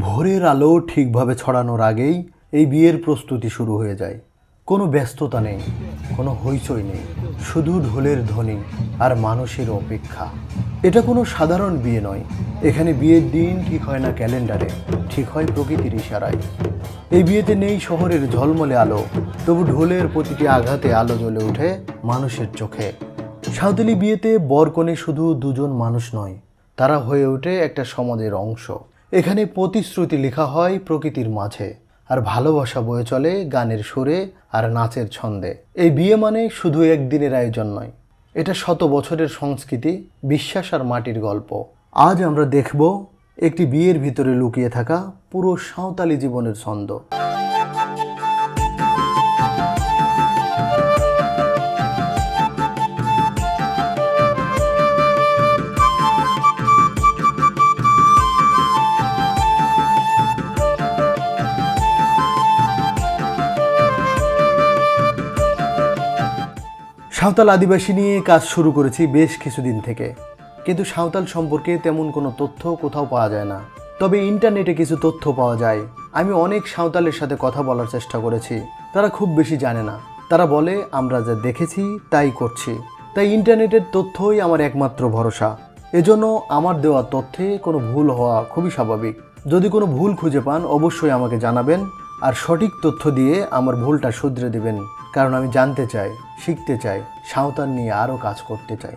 ভোরের আলো ঠিকভাবে ছড়ানোর আগেই এই বিয়ের প্রস্তুতি শুরু হয়ে যায়। কোনো ব্যস্ততা নেই, কোনো হইচই নেই, শুধু ঢোলের ধ্বনি আর মানুষের অপেক্ষা। এটা কোনো সাধারণ বিয়ে নয়, এখানে বিয়ের দিন ঠিক হয় না ক্যালেন্ডারে, ঠিক হয় প্রকৃতির ইশারায়। এই বিয়েতে নেই শহরের ঝলমলে আলো, তবু ঢোলের প্রতিটি আঘাতে আলো জ্বলে ওঠে মানুষের চোখে। সাঁওতালি বিয়েতে বরকনে শুধু দুজন মানুষ নয়, তারা হয়ে ওঠে একটা সমাজের অংশ। এখানে প্রতিশ্রুতি লেখা হয় প্রকৃতির মাঝে, আর ভালোবাসা বয়ে চলে গানের সুরে আর নাচের ছন্দে। এই বিয়ে মানে শুধু একদিনের আয়োজন নয়, এটা শত বছরের সংস্কৃতি, বিশ্বাস আর মাটির গল্প। আজ আমরা দেখব একটি বিয়ের ভিতরে লুকিয়ে থাকা পুরো সাঁওতালি জীবনের ছন্দ। সাঁওতাল আদিবাসী নিয়ে কাজ শুরু করেছি বেশ কিছুদিন থেকে। কিন্তু সাঁওতাল সম্পর্কে তেমন কোনো তথ্য কোথাও পাওয়া যায় না। তবে ইন্টারনেটে কিছু তথ্য পাওয়া যায়। আমি অনেক সাঁওতালের সাথে কথা বলার চেষ্টা করেছি। তারা খুব বেশি জানে না। তারা বলে, আমরা যা দেখেছি, তাই করছি। তাই ইন্টারনেটের তথ্যই আমার একমাত্র ভরসা। এজন্য আমার দেওয়া তথ্যে কোনো ভুল হওয়া খুবই স্বাভাবিক। যদি কোনো ভুল খুঁজে পান, অবশ্যই আমাকে জানাবেন। আর সঠিক তথ্য দিয়ে আমার ভুলটা শুধরে দেবেন, কারণ আমি জানতে চাই, শিখতে চাই, সাঁওতাল নিয়ে আরও কাজ করতে চাই।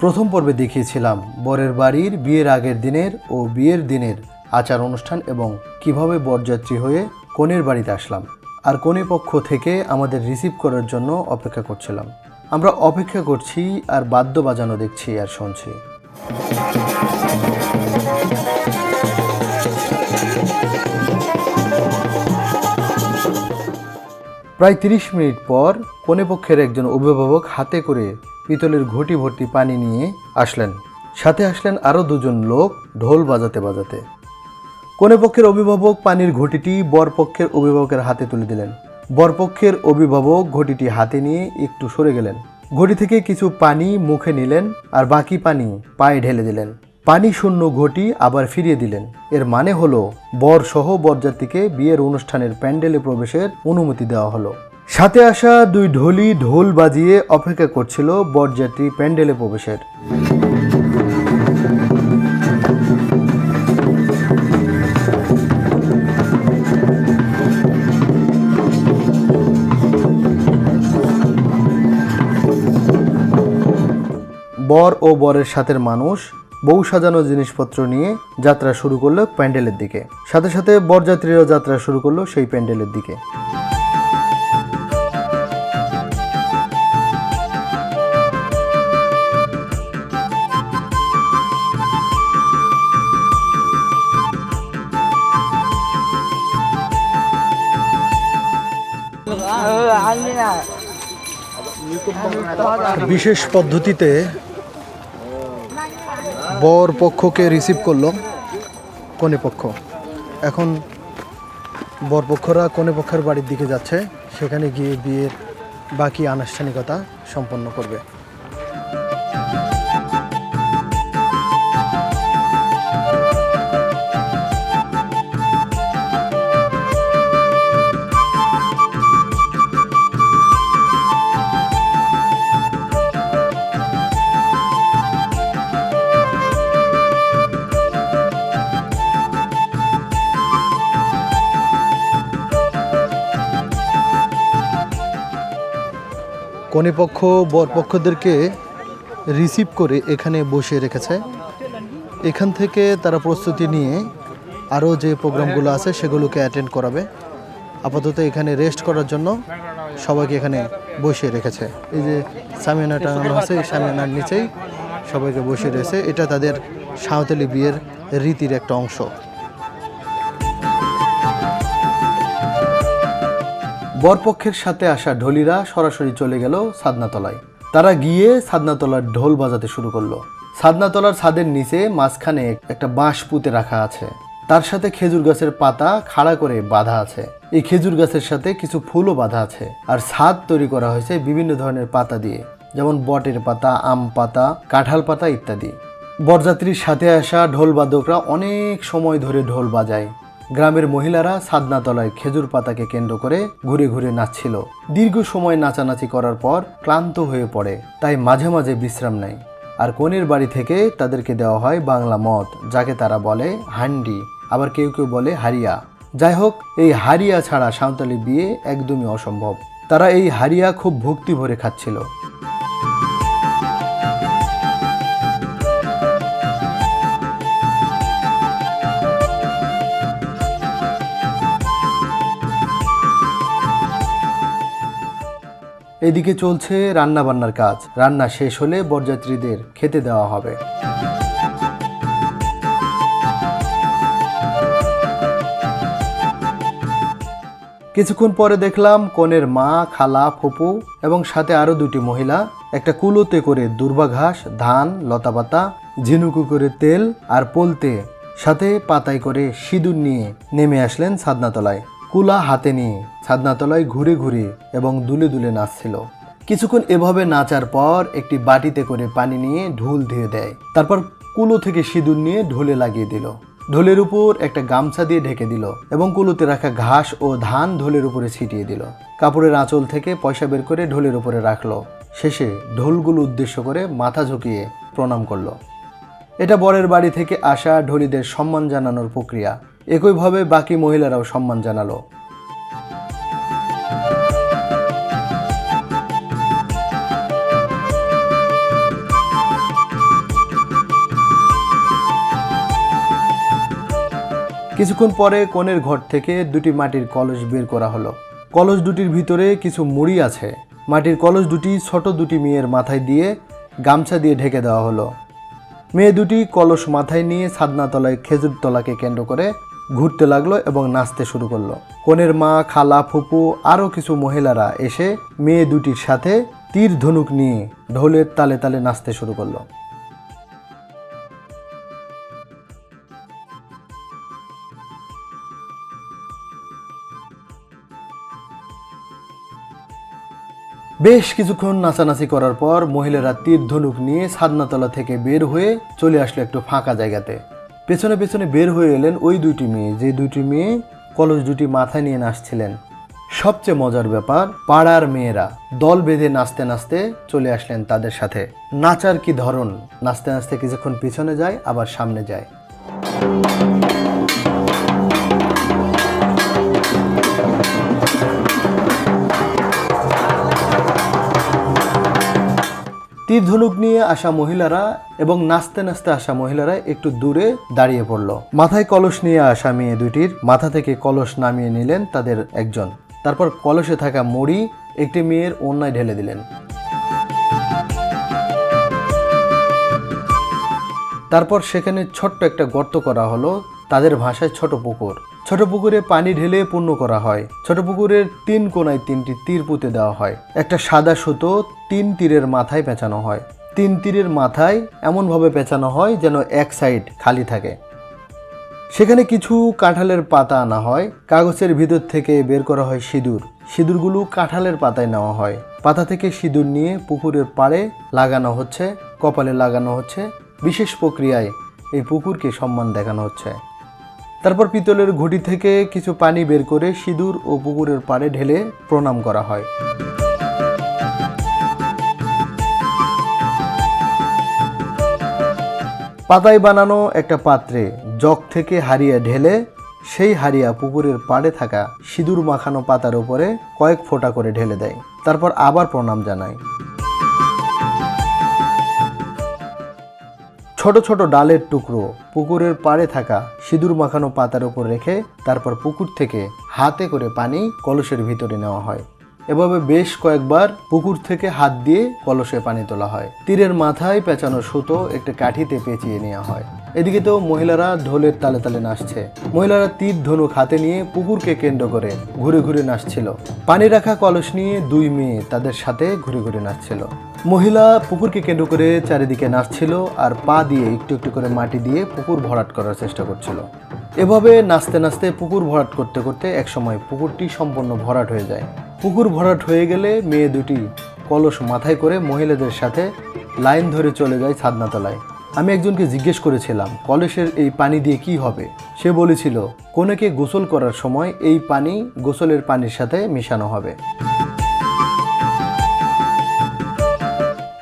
প্রথম পর্বে দেখিয়েছিলাম বরের বাড়ির বিয়ের আগের দিনের ও বিয়ের দিনের আচার অনুষ্ঠান এবং কীভাবে বরযাত্রী হয়ে কনের বাড়িতে আসলাম আর কনে পক্ষ থেকে আমাদের রিসিভ করার জন্য অপেক্ষা করছিলাম। আমরা অপেক্ষা করছি আর বাদ্য বাজানো দেখছি আর শুনছি। প্রায় তিরিশ মিনিট পর কনে পক্ষের একজন অভিভাবক হাতে করে পিতলের ঘটি ভর্তি পানি নিয়ে আসলেন। সাথে আসলেন আরও দুজন লোক ঢোল বাজাতে বাজাতে। পক্ষের অভিভাবক পানির ঘটিটি বরপক্ষের অভিভাবকের হাতে তুলে দিলেন। বরপক্ষের অভিভাবক ঘটিটি হাতে নিয়ে একটু সরে গেলেন। ঘটি থেকে কিছু পানি মুখে নিলেন আর বাকি পানি পায়ে ঢেলে দিলেন। পানি শূন্য ঘটি আবার ফিরিয়ে দিলেন। এর মানে হলো বর সহ বরযাত্রীকে বিয়ের অনুষ্ঠানের প্যান্ডেলে প্রবেশের অনুমতি দেওয়া হলো। সাথে আসা দুই ঢোলি ঢোল বাজিয়ে অপেক্ষা করছিল বরযাত্রী প্যান্ডেলে প্রবেশের। বর ও বরের সাথের মানুষ বউ সাজানো জিনিসপত্র নিয়ে যাত্রা শুরু করল প্যান্ডেলের দিকে। সাথে সাথে বরযাত্রীরা যাত্রা শুরু করল সেই প্যান্ডেলের দিকে। বিশেষ পদ্ধতিতে বর পক্ষকে রিসিভ করল কনে পক্ষ। এখন বরপক্ষরা কনে পক্ষের বাড়ির দিকে যাচ্ছে, সেখানে গিয়ে বিয়ের বাকি আনুষ্ঠানিকতা সম্পন্ন করবে। কনেপক্ষ বরপক্ষদেরকে রিসিভ করে এখানে বসে রেখেছে। এখান থেকে তারা প্রস্তুতি নিয়ে আরও যে প্রোগ্রামগুলো আছে সেগুলোকে অ্যাটেন্ড করাবে। আপাতত এখানে রেস্ট করার জন্য সবাইকে এখানে বসিয়ে রেখেছে। এই যে সামিয়ানা টাঙানো আছে, এই সামিয়ানার নিচেই সবাইকে বসিয়ে রয়েছে এটা তাদের সাঁওতালি বিয়ের রীতির একটা অংশ। বরপক্ষের সাথে আসা ঢলিরা সরাসরি চলে গেল সাদনাতলায়। তারা গিয়ে সাদনাতলার ঢোল বাজাতে শুরু করল। সাদনাতলার ছাদের নিচে মাঝখানে একটা বাঁশ পুঁতে রাখা আছে। তার সাথে খেজুর গাছের পাতা খাড়া করে বাঁধা আছে। এই খেজুর গাছের সাথে কিছু ফুলও বাঁধা আছে। আর ছাদ তৈরি করা হয়েছে বিভিন্ন ধরনের পাতা দিয়ে, যেমন বটের পাতা, আম পাতা, কাঁঠাল পাতা ইত্যাদি। বরযাত্রীর সাথে আসা ঢোল বাদকরা অনেক সময় ধরে ঢোল বাজায়। গ্রামের মহিলারা সাদনাতলায় খেজুর পাতাকে কেন্দ্র করে ঘুরে ঘুরে নাচছিল। দীর্ঘ সময় নাচানাচি করার পর ক্লান্ত হয়ে পড়ে, তাই মাঝে মাঝে বিশ্রাম নেয়। আর কনের বাড়ি থেকে তাদেরকে দেওয়া হয় বাংলা মদ, যাকে তারা বলে হান্ডি, আবার কেউ কেউ বলে হারিয়া। যাই হোক, এই হারিয়া ছাড়া সাঁওতালি বিয়ে একদমই অসম্ভব। তারা এই হারিয়া খুব ভক্তি ভরে খাচ্ছিল। এদিকে চলছে রান্না বান্নার কাজ। রান্না শেষ হলে বরযাত্রীদের খেতে দেওয়া হবে। কিছুক্ষণ পরে দেখলাম কনের মা, খালা, ফুপু এবং সাথে আরও দুটি মহিলা। একটা কুলোতে করে দুর্বা ঘাস, ধান, লতাপাতা, ঝিনুকু করে তেল আর পোলতে, সাথে পাতায় করে সিঁদুর নিয়ে নেমে আসলেন সাদনাতলায় কুলা হাতে নিয়ে ছাদনাতলায় ঘুরে ঘুরে এবং দুলে দুলে নাচছিল। কিছুক্ষণ এভাবে নাচার পর একটি বাটিতে করে পানি নিয়ে ঢোল ধুয়ে দেয়। তারপর কুলো থেকে সিঁদুর নিয়ে ঢোলে লাগিয়ে দিল। ঢোলের উপর একটা গামছা দিয়ে ঢেকে দিল এবং কুলোতে রাখা ঘাস ও ধান ঢোলের উপরে ছিটিয়ে দিল। কাপড়ের আঁচল থেকে পয়সা বের করে ঢোলের উপরে রাখল। শেষে ঢোলগুলো উদ্দেশ্য করে মাথা ঝুঁকিয়ে প্রণাম করল। এটা বরের বাড়ি থেকে আসা ঢোলিদের সম্মান জানানোর প্রক্রিয়া। একইভাবে বাকি মহিলারাও সম্মান জানালো। কিছুক্ষণ পরে কনের ঘর থেকে দুটি মাটির কলস বের করা হলো। কলস দুটির ভিতরে কিছু মুড়ি আছে। মাটির কলস দুটি ছোট দুটি মেয়ের মাথায় দিয়ে গামছা দিয়ে ঢেকে দেওয়া হলো। মেয়ে দুটি কলস মাথায় নিয়ে ছাদনাতলায় খেজুর তলাকে কেন্দ্র করে ঘুরতে লাগল এবং নাচতে শুরু করল। কনের মা, খালা, ফুপু, আরও কিছু মহিলারা এসে মেয়ে দুটির সাথে তীর ধনুক নিয়ে ঢোলের তালে তালে নাচতে শুরু করল। বেশ কিছুক্ষণ নাচানাচি করার পর মহিলারা তীর ধনুক নিয়ে সাদনাতলা থেকে বের হয়ে চলে আসলো একটু ফাঁকা জায়গাতে। পেছনে পেছনে বের হয়ে এলেন ওই দুইটি মেয়ে, যে দুইটি মেয়ে কলস দুটি মাথায় নিয়ে নাচছিলেন। সবচেয়ে মজার ব্যাপার, পাড়ার মেয়েরা দল বেঁধে নাচতে নাচতে চলে আসলেন তাদের সাথে। নাচার কি ধরন? নাচতে নাচতে কিছুক্ষণ পিছনে যায়, আবার সামনে যায়। তীর ধনুক নিয়ে আসা মহিলারা এবং নাচতে নাচতে আসা মহিলারা একটু দূরে দাঁড়িয়ে পড়ল। মাথায় কলস নিয়ে আসা মেয়ে দুটির মাথা থেকে কলস নামিয়ে নিলেন তাদের একজন। তারপর কলসে থাকা মুড়ি একটি মেয়ের অন্যায় ঢেলে দিলেন। তারপর সেখানে ছোট্ট একটা গর্ত করা হলো, তাদের ভাষায় ছোট পুকুর। ছোট পুকুরে পানি ঢেলে পূর্ণ করা হয়। ছোট পুকুরের তিন কোনায় তিনটি তীর পুঁতে দেওয়া হয়। একটা সাদা সুতো তিন তীরের মাথায় পেঁচানো হয়। তিন তীরের মাথায় এমনভাবে পেঁচানো হয় যেন এক সাইড খালি থাকে। সেখানে কিছু কাঁঠালের পাতা আনা হয়। কাগজের ভিতর থেকে বের করা হয় সিঁদুর। সিঁদুরগুলো কাঁঠালের পাতায় নেওয়া হয়। পাতা থেকে সিঁদুর নিয়ে পুকুরের পাড়ে লাগানো হচ্ছে, কপালে লাগানো হচ্ছে। বিশেষ প্রক্রিয়ায় এই পুকুরকে সম্মান দেখানো হচ্ছে। তারপর পিতলের ঘটি থেকে কিছু পানি বের করে সিঁদুর ও পুকুরের পাড়ে ঢেলে প্রণাম করা হয়। পাতায় বানানো একটা পাত্রে জগ থেকে হারিয়া ঢেলে, সেই হারিয়া পুকুরের পাড়ে থাকা সিঁদুর মাখানো পাতার উপরে কয়েক ফোঁটা করে ঢেলে দেয়। তারপর আবার প্রণাম জানায়। ছোট ছোট ডালের টুকরো পুকুরের পাড়ে থাকা সিঁদুর মাখানো পাতার উপর রেখে তারপর পুকুর থেকে হাতে করে পানি কলসের ভিতরে নেওয়া হয়। এভাবে বেশ কয়েকবার পুকুর থেকে হাত দিয়ে কলসে পানি তোলা হয়। তীরের মাথায় পেঁচানো সুতো একটা কাঠিতে পেঁচিয়ে নেওয়া হয়। এদিকে তো মহিলারা ঢোলের তালে তালে নাচছে। মহিলারা তীর ধনুক হাতে নিয়ে পুকুরকে কেন্দ্র করে ঘুরে ঘুরে নাচছিল। পানি রাখা কলস নিয়ে দুই মেয়ে তাদের সাথে ঘুরে ঘুরে নাচছিল। মহিলা পুকুরকে কেন্দ্র করে চারিদিকে নাচছিল আর পা দিয়ে একটু একটু করে মাটি দিয়ে পুকুর ভরাট করার চেষ্টা করছিল। এভাবে নাচতে নাচতে পুকুর ভরাট করতে করতে একসময় পুকুরটি সম্পূর্ণ ভরাট হয়ে যায়। পুকুর ভরাট হয়ে গেলে মেয়ে দুটি কলস মাথায় করে মহিলাদের সাথে লাইন ধরে চলে যায় ছাদনাতলায়। আমি একজনকে জিজ্ঞেস করেছিলাম, কলসের এই পানি দিয়ে কি হবে? সে বলেছিল, কোনেকে গোসল করার সময় এই পানি গোসলের পানির সাথে মেশানো হবে।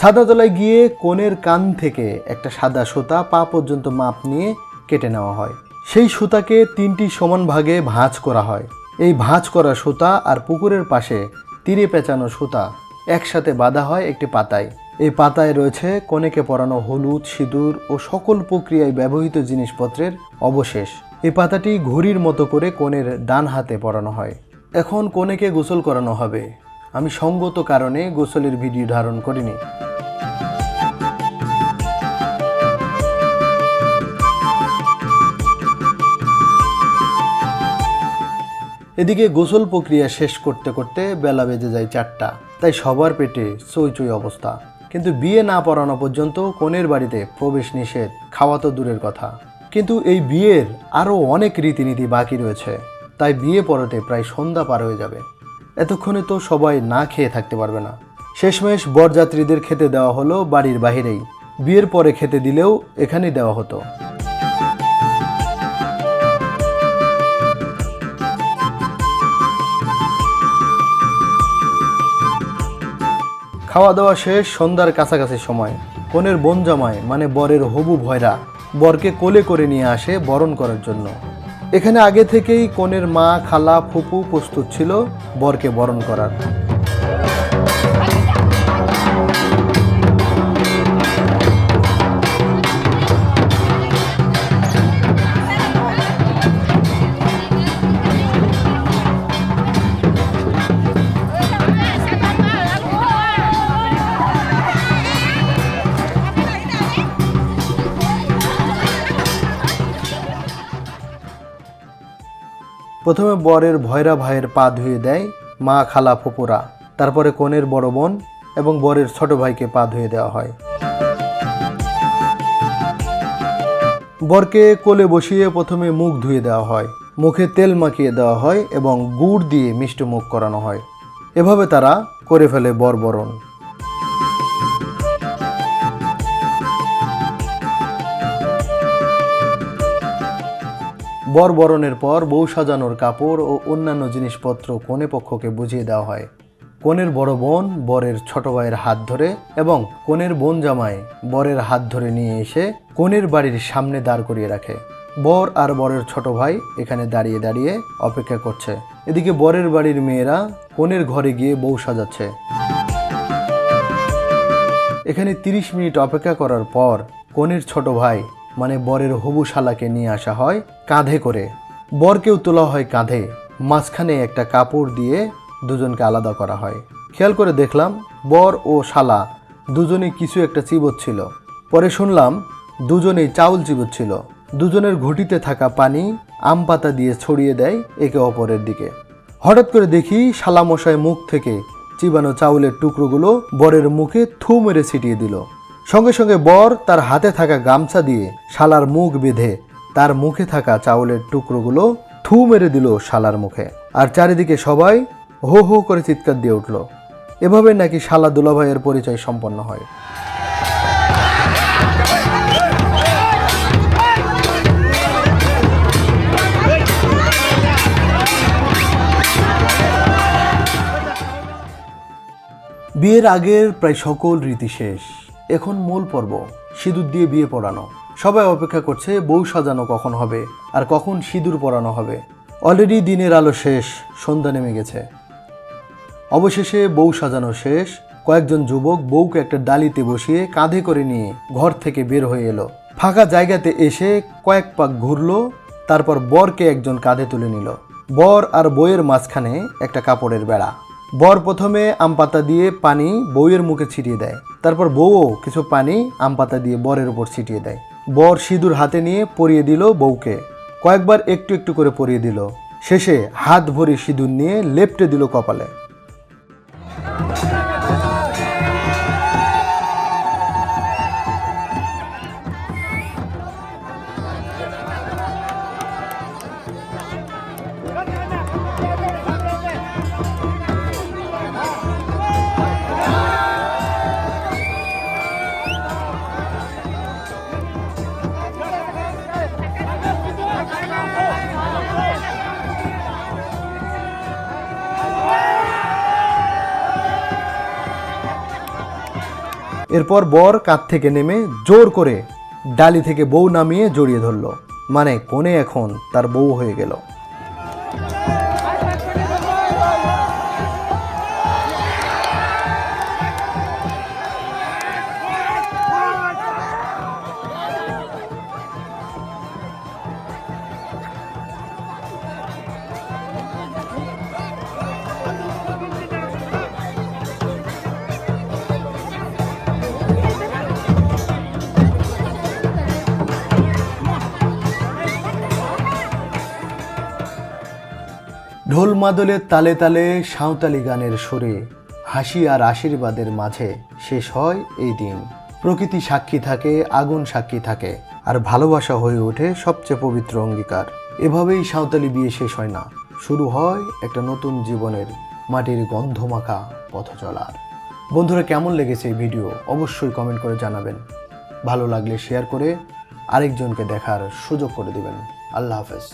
সাদাতলায় গিয়ে কোণের কান থেকে একটা সাদা সুতা পা পর্যন্ত মাপ নিয়ে কেটে নেওয়া হয়। সেই সুতাকে তিনটি সমান ভাগে ভাঁজ করা হয়। এই ভাঁজ করা সুতা আর পুকুরের পাশে তীরে পেঁচানো সুতা একসাথে বাঁধা হয় একটি পাতায়। এই পাতায় রয়েছে কনেকে পরানো হলুদ, সিঁদুর ও সকল প্রক্রিয়ায় ব্যবহৃত জিনিসপত্রের অবশেষ। এই পাতাটি ঘড়ির মতো করে কনের ডান হাতে পরানো হয়। এখন কনেকে গোসল করানো হবে। আমি সঙ্গত কারণে গোসলের ভিডিও ধারণ করিনি। এদিকে গোসল প্রক্রিয়া শেষ করতে করতে বেলা বেজে যায় চারটা। তাই সবার পেটে চই অবস্থা। কিন্তু বিয়ে না পড়ানো পর্যন্ত কনের বাড়িতে প্রবেশ নিষেধ, খাওয়া তো দূরের কথা। কিন্তু এই বিয়ের আরও অনেক রীতিনীতি বাকি রয়েছে। তাই বিয়ে পড়াতে প্রায় সন্ধ্যা পার হয়ে যাবে। এতক্ষণে তো সবাই না খেয়ে থাকতে পারবে না। শেষমেশ বরযাত্রীদের খেতে দেওয়া হলো বাড়ির বাহিরেই। বিয়ের পরে খেতে দিলেও এখানেই দেওয়া হতো। খাওয়া দাওয়া শেষ, সন্ধ্যার কাছাকাছি সময়। কনের বোন জামাই মানে বরের হবু ভয়রা, বরকে কোলে করে নিয়ে আসে বরণ করার জন্য। এখানে আগে থেকেই কনের মা, খালা, ফুপু প্রস্তুত ছিল বরকে বরণ করার। প্রথমে বরের ভয়রা ভাইয়ের পা ধুয়ে দেয় মা খালা ফুপুরা তারপরে কনের বড় বোন এবং বরের ছোট ভাইকে পা ধুয়ে দেওয়া হয়। বরকে কোলে বসিয়ে প্রথমে মুখ ধুয়ে দেওয়া হয়, মুখে তেল মাখিয়ে দেওয়া হয় এবং গুড় দিয়ে মিষ্টি মুখ করানো হয়। এভাবে তারা করে ফেলে বরবরণ। বর বরণের পর বউ সাজানোর কাপড় ও অন্যান্য জিনিসপত্র কনে পক্ষকে বুঝিয়ে দেওয়া হয়। কনের বড় বোন বরের ছোট ভাইয়ের হাত ধরে এবং কনের বোন জামাই বরের হাত ধরে নিয়ে এসে কনের বাড়ির সামনে দাঁড় করিয়ে রাখে। বর আর বরের ছোট ভাই এখানে দাঁড়িয়ে দাঁড়িয়ে অপেক্ষা করছে। এদিকে বরের বাড়ির মেয়েরা কনের ঘরে গিয়ে বউ সাজাচ্ছে। এখানে 30 মিনিট অপেক্ষা করার পর কনের ছোট ভাই মানে বরের হবু শালাকে নিয়ে আসা হয় কাঁধে করে। বরকেও তোলা হয় কাঁধে। মাঝখানে একটা কাপড় দিয়ে দুজনকে আলাদা করা হয়। খেয়াল করে দেখলাম, বর ও শালা দুজনেই কিছু একটা চিবোচ্ছিল। পরে শুনলাম, দুজনেই চাউল চিবোচ্ছিল। দুজনের ঘটিতে থাকা পানি আম পাতা দিয়ে ছড়িয়ে দেয় একে অপরের দিকে। হঠাৎ করে দেখি শালামশায় মুখ থেকে চিবানো চাউলের টুকরোগুলো বরের মুখে থু মেরে ছিটিয়ে দিল। সঙ্গে সঙ্গে বর তার হাতে থাকা গামছা দিয়ে শালার মুখ বেঁধে তার মুখে থাকা চাউলের টুকরোগুলো থু মেরে দিল শালার মুখে। আর চারিদিকে সবাই হো হো করে চিৎকার দিয়ে উঠল। এভাবে নাকি শালা দুলাভাইয়ের পরিচয় সম্পন্ন হয়। বিয়ের আগের প্রায় সকল রীতি শেষ। এখন মূল পর্ব, সিঁদুর দিয়ে বিয়ে পড়ানো। সবাই অপেক্ষা করছে বউ সাজানো কখন হবে আর কখন সিঁদুর পরানো হবে। অলরেডি দিনের আলো শেষ, সন্ধ্যা নেমে গেছে। অবশেষে বউ সাজানো শেষ, কয়েকজন যুবক বউকে একটা ডালিতে বসিয়ে কাঁধে করে নিয়ে ঘর থেকে বের হয়ে এলো। ফাঁকা জায়গাতে এসে কয়েক পাক ঘুরলো, তারপর বরকে একজন কাঁধে তুলে নিল। বর আর বইয়ের মাঝখানে একটা কাপড়ের বেড়া। বর প্রথমে আম পাতা দিয়ে পানি বউয়ের মুখে ছিটিয়ে দেয়। তারপর বউও কিছু পানি আম পাতা দিয়ে বরের উপর ছিটিয়ে দেয়। বর সিঁদুর হাতে নিয়ে পরিয়ে দিল বউকে। কয়েকবার একটু একটু করে পরিয়ে দিল। শেষে হাত ভরে সিঁদুর নিয়ে লেপটে দিল কপালে। এরপর বর কাঁধ থেকে নেমে জোর করে ডালি থেকে বউ নামিয়ে জড়িয়ে ধরল। মানে কোণে এখন তার বউ হয়ে গেল। ঢোল মাদলের তালে তালে সাঁওতালি গানের সুরে, হাসি আর আশীর্বাদের মাঝে শেষ হয় এই দিন। প্রকৃতি সাক্ষী থাকে, আগুন সাক্ষী থাকে, আর ভালোবাসা হয়ে ওঠে সবচেয়ে পবিত্র অঙ্গীকার। এভাবেই সাঁওতালি বিয়ে শেষ হয় না। শুরু হয় একটা নতুন জীবনের মাটির গন্ধমাখা পথ চলার। বন্ধুরা, কেমন লেগেছে এই ভিডিও? অবশ্যই কমেন্ট করে জানাবেন। ভালো লাগলে শেয়ার করে আরেকজনকে দেখার সুযোগ করে দিবেন। আল্লাহ হাফেজ।